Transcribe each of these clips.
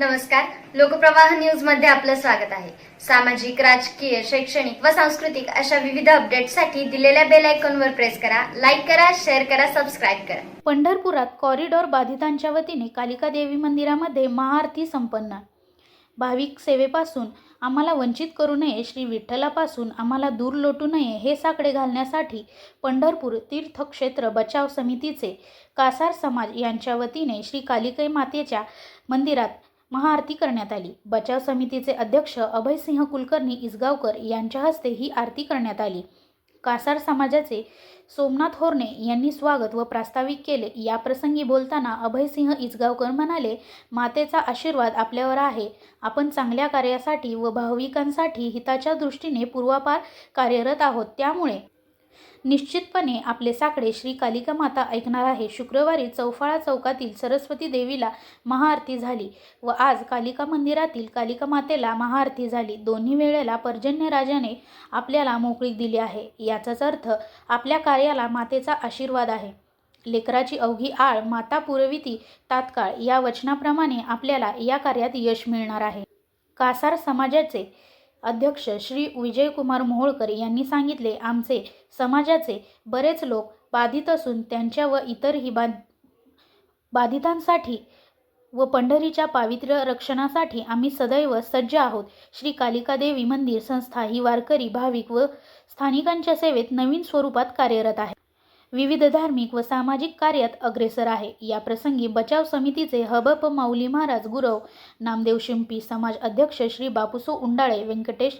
नमस्कार. लोकप्रवाह न्यूजमध्ये आपलं स्वागत आहे. सामाजिक राजकीय शैक्षणिक व सांस्कृतिक अशा विविध अपडेटसाठी दिलेल्या बेल आयकॉनवर प्रेस करा लाईक करा शेअर करा सबस्क्राईब करा. पंढरपुरात कॉरिडॉर बाधितांच्या वतीने कालिका देवी मंदिरामध्ये महाआरती संपन्न. भाविक सेवेपासून आम्हाला वंचित करू नये श्री विठ्ठलापासून आम्हाला दूर लोटू नये हे साकडे घालण्यासाठी पंढरपूर तीर्थक्षेत्र बचाव समितीचे कासार समाज यांच्या वतीने श्री कालिकाई मातेच्या मंदिरात महाआरती करण्यात आली. बचाव समितीचे अध्यक्ष अभयसिंह कुलकर्णी इसगावकर यांच्या हस्ते ही आरती करण्यात आली. कासार समाजाचे सोमनाथ होरणे यांनी स्वागत व प्रास्ताविक केले. या प्रसंगी बोलताना अभयसिंह इसगावकर म्हणाले मातेचा आशीर्वाद आपल्यावर आहे. आपण चांगल्या कार्यासाठी व भाविकांसाठी हिताच्या दृष्टीने पूर्वापार कार्यरत आहोत. त्यामुळे निश्चितपणे आपले साकडे श्री कालिका माता ऐकणार आहे. शुक्रवारी चौफाळा चौकातील सरस्वती देवीला महाआरती झाली व आज कालिका मंदिरातील कालिका मातेला महाआरती झाली. दोन्ही वेळेला पर्जन्य राजाने आपल्याला मोकळीक दिली आहे. याचाच अर्थ आपल्या कार्याला मातेचा आशीर्वाद आहे. लेकराची अवघी आळ माता पुरविती तात्काळ या वचनाप्रमाणे आपल्याला या कार्यात यश मिळणार आहे. कासार समाजाचे अध्यक्ष श्री विजयकुमार मोहोळकर यांनी सांगितले आमचे समाजाचे बरेच लोक बाधित असून त्यांच्या व इतरही बा बाधितांसाठी व पंढरीच्या पावित्र्य रक्षणासाठी आम्ही सदैव सज्ज आहोत. श्री कालिकादेवी मंदिर संस्था ही वारकरी भाविक व स्थानिकांच्या सेवेत नवीन स्वरूपात कार्यरत आहे. विविध धार्मिक व सामाजिक कार्यात अग्रेसर आहे. या प्रसंगी बचाव समितीचे हबप माऊली महाराज गुरव नामदेव शिंपी समाज अध्यक्ष श्री बापूसो उंडाळे व्यंकटेश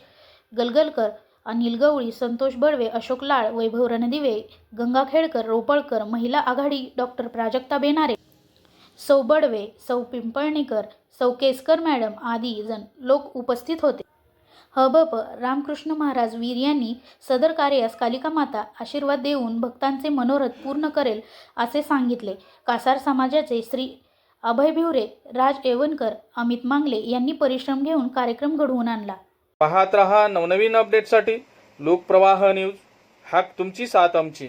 गलगलकर अनिल गवळी संतोष बडवे अशोक लाळ वैभव रणदिवे गंगा खेडकर रोपळकर महिला आघाडी डॉक्टर प्राजक्ता बेनारे सौ बडवे सौ पिंपळणेकर सौ केसकर मॅडम आदी जण लोक उपस्थित होते. हबप रामकृष्ण महाराज वीर यांनी सदर कार्यास कालिका माता आशीर्वाद देऊन भक्तांचे मनोरथ पूर्ण करेल असे सांगितले. कासार समाजाचे श्री अभय भिवरे राज एवनकर अमित मांगले यांनी परिश्रम घेऊन कार्यक्रम घडवून आणला. पाहत रहा नवनवीन अपडेटसाठी लोकप्रवाह न्यूज हाक तुमची साथ आमची.